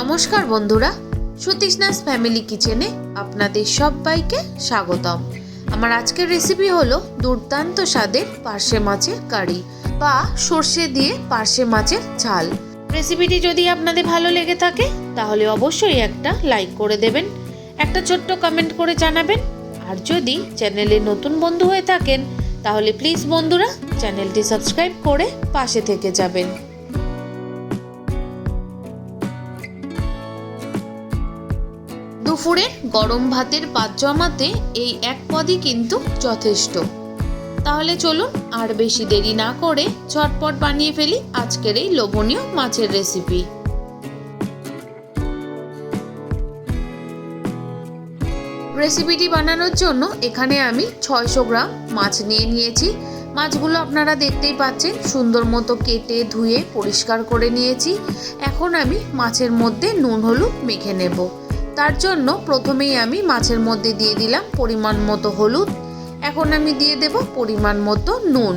নমস্কার বন্ধুরা, সুতৃষ্ণাস ফ্যামিলি কিচেনে আপনাদের সবাইকে স্বাগতম। আমার আজকের রেসিপি হলো দুর্দান্ত স্বাদের পার্শে মাছের কারি বা সর্ষে দিয়ে পার্শে মাছের ঝাল। রেসিপিটি যদি আপনাদের ভালো লেগে থাকে, তাহলে অবশ্যই একটা লাইক করে দেবেন, একটা ছোট্ট কমেন্ট করে জানাবেন। আর যদি চ্যানেলে নতুন বন্ধু হয়ে থাকেন, তাহলে প্লিজ বন্ধুরা চ্যানেলটি সাবস্ক্রাইব করে পাশে থেকে যাবেন। দুপুরে গরম ভাতের পাত জমাতে এই এক পদই কিন্তু যথেষ্ট। তাহলে চলুন আর বেশি দেরি না করে ঝটপট বানিয়ে ফেলি আজকের এই লোভনীয় মাছের রেসিপি রেসিপিটি বানানোর জন্য এখানে আমি ছয়শো গ্রাম মাছ নিয়ে নিয়েছি। মাছগুলো আপনারা দেখতেই পাচ্ছেন, সুন্দর মতো কেটে, ধুয়ে, পরিষ্কার করে নিয়েছি। এখন আমি মাছের মধ্যে নুন, হলুদ মেখে নেব। তার জন্য প্রথমেই আমি মাছের মধ্যে দিয়ে দিলাম পরিমাণ মতো হলুদ। এখন আমি দিয়ে দেব পরিমাণ মতো নুন।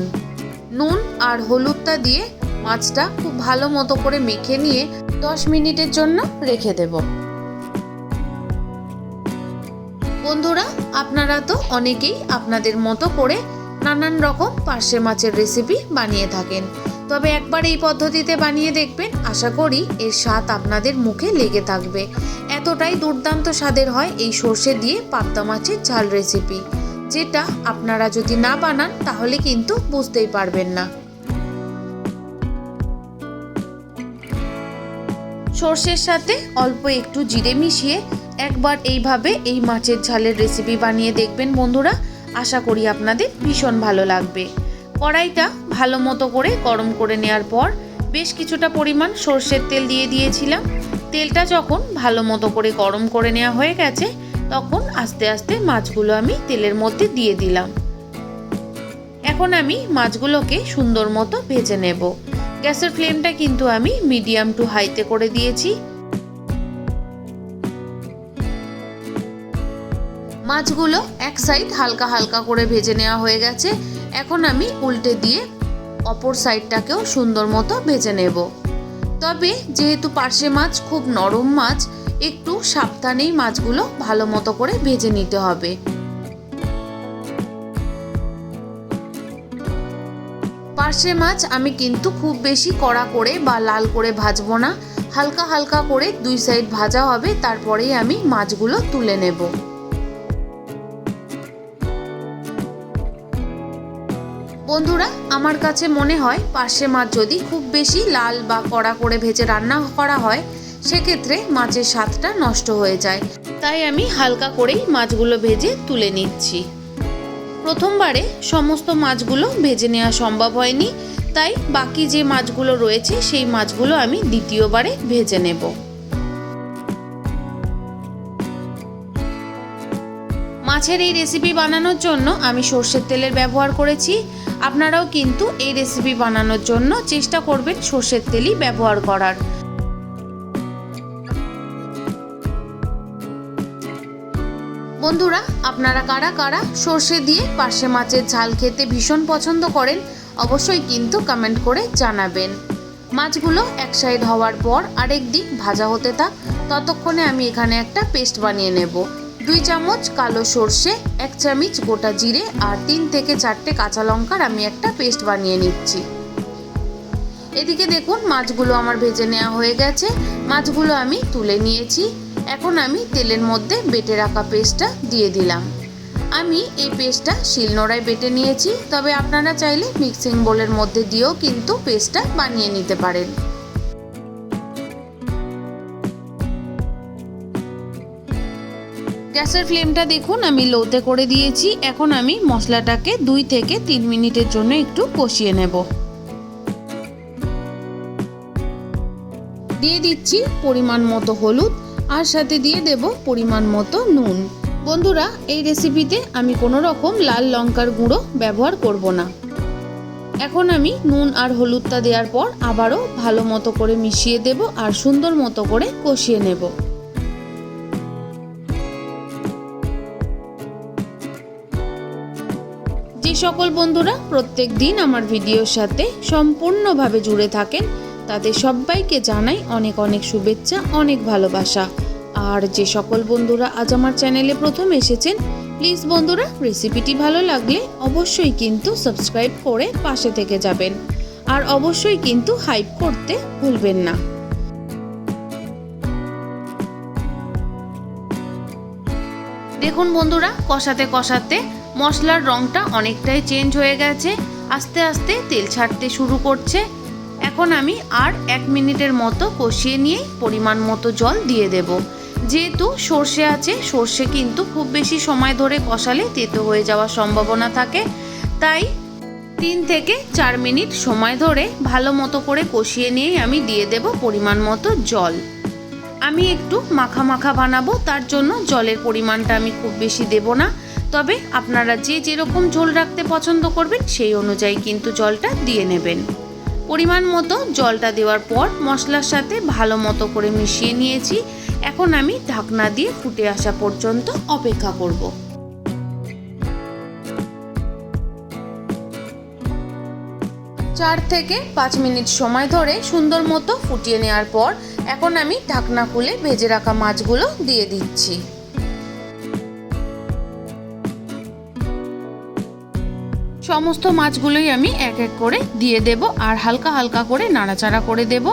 নুন আর হলুদটা দিয়ে মাছটা খুব ভালো মতো করে মেখে নিয়ে দশ মিনিটের জন্য রেখে দেব। বন্ধুরা, আপনারা তো অনেকেই আপনাদের মতো করে নানান রকম পার্শে মাছের রেসিপি বানিয়ে থাকেন। তবে একবার এই পদ্ধতিতে বানিয়ে দেখবেন, আশা করি এর স্বাদ আপনাদের মুখে লেগে থাকবে। এতটাই দুর্দান্ত স্বাদের হয় এই সর্ষে দিয়ে পাবদা মাছের ঝাল রেসিপি যেটা আপনারা যদি না বানান, তাহলে কিন্তু বুঝতেই পারবেন না। সর্ষের সাথে অল্প একটু জিরে মিশিয়ে একবার এইভাবে এই মাছের ঝালের রেসিপি বানিয়ে দেখবেন বন্ধুরা। আশা করি আপনাদের ভীষণ ভালো লাগবে। কড়াইটা ভালো মতো করে গরম করে নেওয়ার পর বেশ কিছুটা পরিমাণ সর্ষের তেল দিয়ে দিয়েছিলাম। তেলটা যখন ভালো মতো করে গরম করে নেওয়া হয়ে গেছে, তখন আস্তে আস্তে মাছগুলো আমি তেলের মধ্যে দিয়ে দিলাম। এখন আমি মাছগুলোকে সুন্দর মতো ভেজে নেব। গ্যাসের ফ্লেমটা কিন্তু আমি মিডিয়াম টু হাইতে করে দিয়েছি। মাছগুলো এক সাইড হালকা হালকা করে ভেজে নেওয়া হয়ে গেছে। এখন আমি উল্টে দিয়ে অপর সাইডটাকেও সুন্দর মতো ভেজে নেব। তবে যেহেতু পার্শে মাছ খুব নরম মাছ, একটু সাবধানেই মাছগুলো ভালো মতো করে ভেজে নিতে হবে। পার্শে মাছ আমি কিন্তু খুব বেশি কড়া করে বা লাল করে ভাজবো না। হালকা হালকা করে দুই সাইড ভাজা হবে, তারপরেই আমি মাছগুলো তুলে নেব। বন্ধুরা, আমার কাছে মনে হয় পার্শে মাছ যদি খুব বেশি লাল বা কড়া করে ভেজে রান্না করা হয়, সেক্ষেত্রে মাছের স্বাদটা নষ্ট হয়ে যায়। তাই আমি হালকা করেই মাছগুলো ভেজে তুলে নিচ্ছি। প্রথমবারে সমস্ত মাছগুলো ভেজে নেওয়া সম্ভব হয়নি, তাই বাকি যে মাছগুলো রয়েছে, সেই মাছগুলো আমি দ্বিতীয়বারে ভেজে নেব। মাছের এই রেসিপি বানানোর জন্য আমি সর্ষের তেলের ব্যবহার করেছি। আপনারাও কিন্তু এই রেসিপি বানানোর জন্য চেষ্টা করবেন সর্ষের তেলই ব্যবহার করার। বন্ধুরা, আপনারা কারা কারা সর্ষে দিয়ে পার্শে মাছের ঝাল খেতে ভীষণ পছন্দ করেন, অবশ্যই কিন্তু কমেন্ট করে জানাবেন। মাছগুলো এক সাইড হওয়ার পর আরেক দিক ভাজা হতে থাক, ততক্ষণে আমি এখানে একটা পেস্ট বানিয়ে নেব। দুই চামচ কালো সর্ষে, এক চামচ গোটা জিরে আর তিন থেকে চারটে কাঁচা লঙ্কার আমি একটা পেস্ট বানিয়ে নিচ্ছি। এদিকে দেখুন, মাছগুলো আমার ভেজে নেওয়া হয়ে গেছে। মাছগুলো আমি তুলে নিয়েছি। এখন আমি তেলের মধ্যে বেটে রাখা পেস্টটা দিয়ে দিলাম। আমি এই পেস্টটা শিলনোড়ায় বেটে নিয়েছি। তবে আপনারা চাইলে মিক্সিং বোলের মধ্যে দিয়েও কিন্তু পেস্টটা বানিয়ে নিতে পারেন। গ্যাসের ফ্লেমটা দেখুন, আমি লোতে করে দিয়েছি। এখন আমি মশলাটাকে দুই থেকে তিন মিনিটের জন্য একটু কষিয়ে নেব। দিয়ে দিচ্ছি পরিমাণ মতো হলুদ, আর সাথে দিয়ে দেব পরিমাণ মতো নুন। বন্ধুরা, এই রেসিপিতে আমি কোনো রকম লাল লঙ্কার গুঁড়ো ব্যবহার করব না। এখন আমি নুন আর হলুদটা দেওয়ার পর আবারও ভালো মতো করে মিশিয়ে দেব আর সুন্দর মতো করে কষিয়ে নেব। যে সকল বন্ধুরা, প্রত্যেক দিন আমার ভিডিওর সাথে সম্পূর্ণভাবে জুড়ে থাকেন। তাদের সবাইকে জানাই অনেক অনেক শুভেচ্ছা, অনেক ভালোবাসা। আর যে সকল বন্ধুরা আজ আমার চ্যানেলে প্রথম এসেছেন, প্লিজ বন্ধুরা, রেসিপিটি ভালো লাগলে অবশ্যই কিন্তু সাবস্ক্রাইব করে পাশে থেকে যাবেন। আর অবশ্যই কিন্তু হাইপ করতে ভুলবেন না। দেখুন বন্ধুরা, কষাতে কষাতে মশলার রঙটা অনেকটাই চেঞ্জ হয়ে গেছে, আস্তে আস্তে তেল ছাড়তে শুরু করছে। এখন আমি আর এক মিনিটের মতো কষিয়ে নিয়ে পরিমাণ মতো জল দিয়ে দেব। যেহেতু সর্ষে আছে, সর্ষে কিন্তু খুব বেশি সময় ধরে কষালে তেতো হয়ে যাওয়ার সম্ভাবনা থাকে। তাই তিন থেকে চার মিনিট সময় ধরে ভালো মতো করে কষিয়ে নিয়েই আমি দিয়ে দেব পরিমাণ মতো জল। আমি একটু মাখা মাখা বানাবো, তার জন্য জলের পরিমাণটা আমি খুব বেশি দেব না। তবে আপনারা যে যেরকম ঝোল রাখতে পছন্দ করবেন, সেই অনুযায়ী কিন্তু জলটা দিয়ে নেবেন। পরিমাণ মতো জলটা দেওয়ার পর মশলার সাথে ভালো মতো করে মিশিয়ে নিয়েছি। এখন আমি ঢাকনা দিয়ে ফুটে আসা পর্যন্ত অপেক্ষা করব। চার থেকে পাঁচ মিনিট সময় ধরে সুন্দর মতো ফুটিয়ে নেওয়ার পর এখন আমি ঢাকনা খুলে ভেজে রাখা মাছগুলো দিয়ে দিচ্ছি। সমস্ত মাছগুলোই আমি এক এক করে দিয়ে দেব আর হালকা হালকা করে নাড়াচাড়া করে দেব।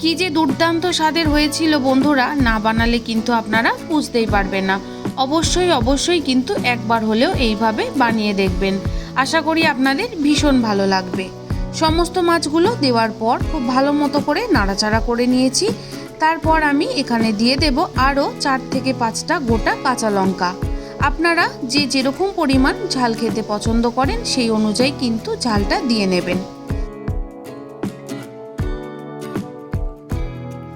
কি যে দুর্দান্ত স্বাদের হয়েছিল বন্ধুরা, না বানালে কিন্তু আপনারা বুঝতেই পারবেন না। অবশ্যই অবশ্যই কিন্তু একবার হলেও এইভাবে বানিয়ে দেখবেন। আশা করি আপনাদের ভীষণ ভালো লাগবে। সমস্ত মাছগুলো দেওয়ার পর খুব ভালো মতো করে নাড়াচাড়া করে নিয়েছি। তারপর আমি এখানে দিয়ে দেব আরও চার থেকে পাঁচটা গোটা কাঁচা লঙ্কা। আপনারা যে যেরকম পরিমাণ ঝাল খেতে পছন্দ করেন, সেই অনুযায়ী কিন্তু ঝালটা দিয়ে নেবেন।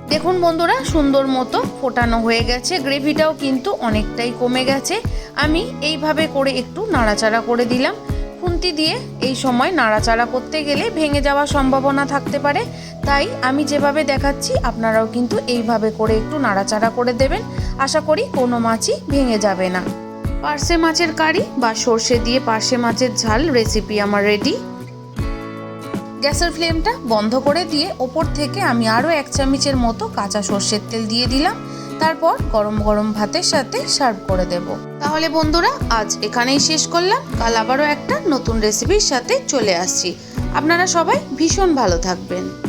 দেখুন বন্ধুরা, সুন্দর মতো ফোটানো হয়ে গেছে। গ্রেভিটাও কিন্তু অনেকটাই কমে গেছে। আমি এইভাবে করে একটু নাড়াচাড়া করে দিলাম। খুন্তি দিয়ে এই সময় নাড়াচাড়া করতে গেলে ভেঙে যাওয়ার সম্ভাবনা থাকতে পারে। তাই আমি যেভাবে দেখাচ্ছি, আপনারাও কিন্তু এইভাবে করে একটু নাড়াচাড়া করে দেবেন। আশা করি কোনো মাছই ভেঙে যাবে না। পার্শে মাছের কারি বা সর্ষে দিয়ে পার্সে মাছের ঝাল রেসিপি আমার রেডি গ্যাসের ফ্লেমটা বন্ধ করে দিয়ে ওপর থেকে আমি আরও এক চামচের মতো কাঁচা সর্ষের তেল দিয়ে দিলাম। তারপর গরম গরম ভাতের সাথে সার্ভ করে দেব। তাহলে বন্ধুরা, আজ এখানেই শেষ করলাম। কাল আবারও একটা নতুন রেসিপির সাথে চলে আসছি। আপনারা সবাই ভীষণ ভালো থাকবেন।